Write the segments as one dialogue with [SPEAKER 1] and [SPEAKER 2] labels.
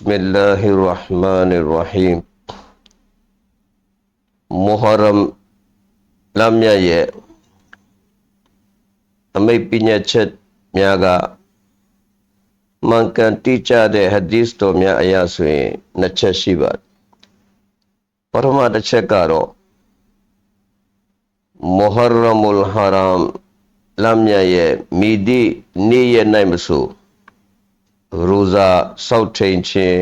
[SPEAKER 1] بسم الله الرحمن الرحيم မုဟရမ်လမ်းမြတ်ရဲ့အမိတ်ပညာချက်များကမှန်ကန်တိကျတဲ့ဟဒီစ်တော်များအရာဆိုရင်နှစ်ချက်ရှိပါတယ်ပထမတစ်ချက်ကတော့မုဟရမုလ်ဟာရမ်လမ်းမြတ်ရဲ့မိဒီနေ့ရက်၌မဆို ရိုဇာစောက်ထိန်ခြင်း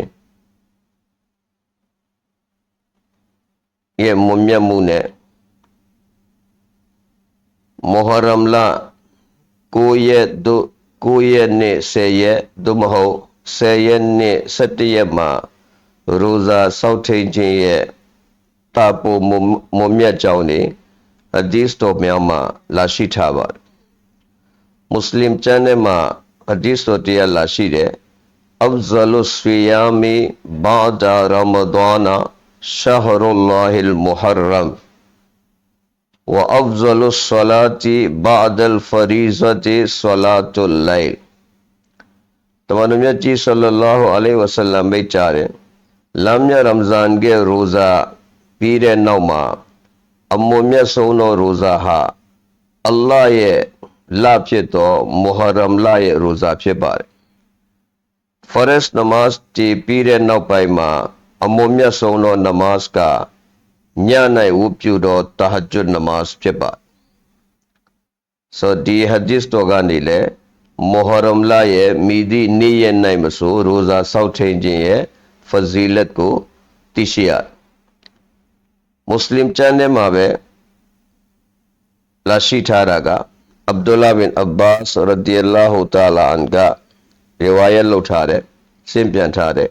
[SPEAKER 1] ရဲ့မွန်မြတ်မှုနဲ့မုဟရမ်လ9ရက်တို့9ရက်နေ့10ရက်သို့မဟုတ်10ရက်နေ့17ရက်မှာရိုဇာစောက်ထိန်ခြင်းရဲ့တာပိုမွန်မြတ်ကြောင်းနေအဒီစ်တော်များမှာလာရှိထားပါတယ်မွတ်စလင်ကျမ်းထဲမှာ حدیث ہوتی ہے لاشی ہے افضل الصیامی بعد رمضان شہر اللہ المحرم و افضل الصلاة بعد الفریضۃ صلاة اللیل۔ تو معلومیت جی صلی اللہ علیہ وسلم بے چارے بیچارے یا رمضان کے روزہ پیر نوما امومیہ سونو روزہ ہا، اللہ یہ လမ်းမြရမဇန်ကရိုဇာပြီးတဲ့နောက်မှာအမွန်မြတ်ဆုံးသောရိုဇာဟာအလ္လာဟ်ရဲ့လဖြစ်သောမုဟရမ်လရဲ့ရိုဇာဖြစ်ပါတယ် forest namaz တည်ပြီးတဲ့နောက်ပိုင်းမှာအမွန်မြတ်ဆုံးသော namaz ကည၌ဝတ်ပြုသော tahajjud namaz ဖြစ်ပါဆိုဒီ hadith တော်ကနေလေမုဟရမ်လာရဲ့မိသည့်နေ့ရက်၌မဆိုရိုဇာစောက်ထိန်ခြင်းရဲ့ fazilat ကိုသိရှိရမွတ်စလင်ကျမ်းထဲမှာပဲလာရှိထားတာက အဗ်ဒူလာဘင်အဘာစ်ရဒီအလာဟူတာလာအန်က riwayat လုပ်ထားတဲ့ရှင်းပြန်ထားတဲ့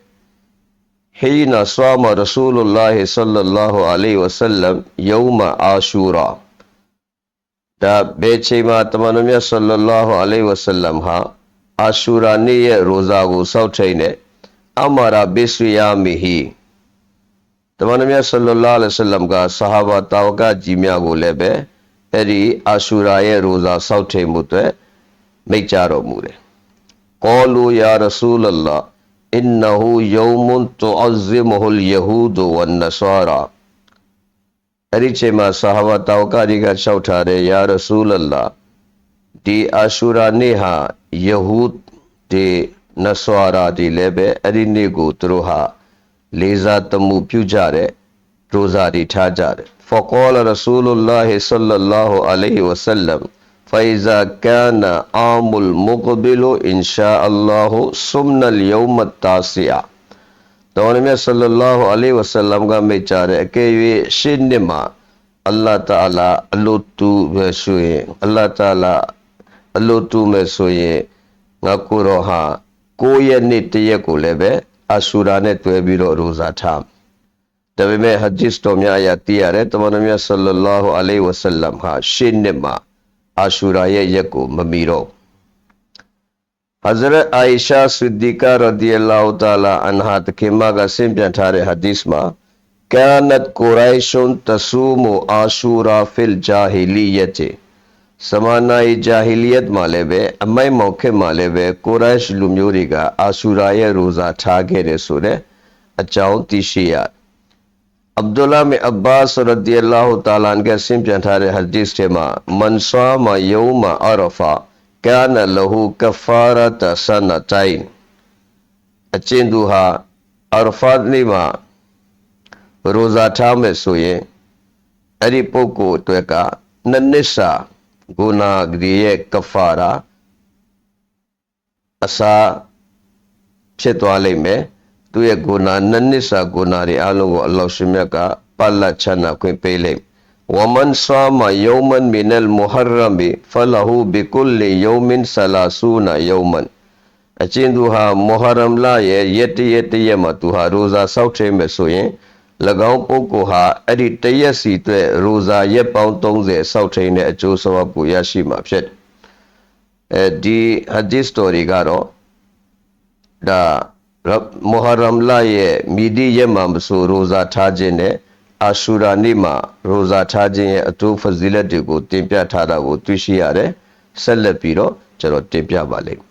[SPEAKER 1] حين صام رسول الله صلى الله عليه وسلم يوم عاشوراء ဒါဘယ်ချိန်မှာတမန်တော်မြတ်ဆလ္လာလာဟူအလိုင်းဝဆလမ်ဟာအာရှူရာနေ့ရဲ့ရိုဇာကိုစောင့်ထိန်တဲ့အမာရာဘစ်ဆွေယာမီဟီတမန်တော်မြတ်ဆလ္လာလာအလัยဟိဝဆလမ်ကဆဟာဘာတာဝကကြီးများကိုလည်းပဲ အဲ့ဒီအာရှူရာရဲ့ရိုဇာစောင့်ထိန်မှုအတွက်မိတ်ကြတော်မူတယ် قالوا يا رسول الله إنه يوم تعظمه اليهود والنصارى အဲ့ဒီချိန်မှာဆာဟာဘတောက်ကတွေကလျှောက်ထားတယ်ယာရဆူလလာဒီအာရှူရာနေ့ဟာယဟုဒီနဆွာရာဒီလည်းပဲအဲ့ဒီနေ့ကိုသူတို့ဟာလေးစားတမှုပြုကြတဲ့ရိုဇာတွေထားကြတယ် فقال رسول الله صلى الله عليه وسلم فإذا كان عام المقبل إن شاء الله سمنا اليوم التاسع တော်ရမြတ်ဆလလာဟူအလိုင်းဝဆလမ်ကမိတ်ကြတယ်အကယ်၍ရှင်းနှစ်မှာအလ္လာဟ်တအာလာအလိုတူပဲဆိုရင်အလ္လာဟ်တအာလာအလိုတူမယ်ဆိုရင်ငါကိုရောဟာ9ရက်နေ့တရက်ကိုလည်းပဲအဆူရာနဲ့တွေ့ပြီးတော့ရိုဇာထား ဒါပေမဲ့ဟာဂျစ်တော်များအရာသိရတယ်တမန်တော်မြတ်ဆလလာဟူအလိဝဆလမ်ဟာရှင်းနှစ်မှာအာရှူရာရဲ့ရက်ကိုမမီတော့ဟဇရတ်အိုင်ရှာဆဒီကာရဒီအလာဟူတာလာအန်ဟာတခင်မကဆင့်ပြန်ထားတဲ့ဟာဒီစ်မှာကာနတ်ကိုရိုင်ရှွန်တဆူမူအာရှူရာဖီလ်ဂျာဟီလီယတ်ဇမာနာယီဂျာဟီလီယတ်မှာလည်းပဲအမိုက်မောင်ခေတ်မှာလည်းပဲကိုရိုင်ရှ်လူမျိုးတွေကအာရှူရာရဲ့ရိုဇာထားခဲ့တယ်ဆိုတဲ့အကြောင်းသိရှိရတယ် Abdullah bin Abbas radhiyallahu ta'ala ကဆင်ပြန်ထားတဲ့ hadith ထဲမှာ man sama yawma arafa kana lahu kafarata sanatayn အကျဉ်သူဟာ arafa နေ့မှာရိုဇာထားမယ်ဆိုရင်အဲ့ဒီပုဂ္ဂိုလ်အတွက်ကနှစ်နှစ်စာဂုဏဂရိရဲ့ကဖာရာအစာဖြစ်သွားလိမ့်မယ် သူ့ရဲ့ကိုနာနှစ်နှစ်စာကိုနာတွေအလုံးကိုအလ္လာဟ်ရှင်မြတ်ကပတ်လက်ချမ်းသာခွင့်ပေးလိုက်ဝမန်ဆာမယောမန်မင်လ်မူဟရမ်ဘီဖလဟူဘီကုလ်ယောမင်ဆလာဆူနာယောမန်အချင်းသူဟာမူဟရမ်လရဲ့ရက်တရက်တရက်မှာသူဟာရိုဇာစောက်ထဲမဲ့ဆိုရင်၎င်းပုဂ္ဂိုလ်ဟာအဲ့ဒီတရက်စီအတွက်ရိုဇာရက်ပေါင်း30စောက်ထိန်တဲ့အကျိုးဆောင်ကိုရရှိမှာဖြစ်တယ်။အဲဒီဟာဒီစ်စတိုရီကတော့ဒါ မုဟရမ်လရဲ့မီဒီရက်မှာမဆိုရိုဇာထားခြင်းနဲ့အာရှူရာနေ့မှာရိုဇာထားခြင်းရဲ့အထူးဖဇီလတ်တွေကိုတင်ပြထားတာကိုတွေ့ရှိရတယ်ဆက်လက်ပြီးတော့ကျွန်တော်တင်ပြပါလိမ့်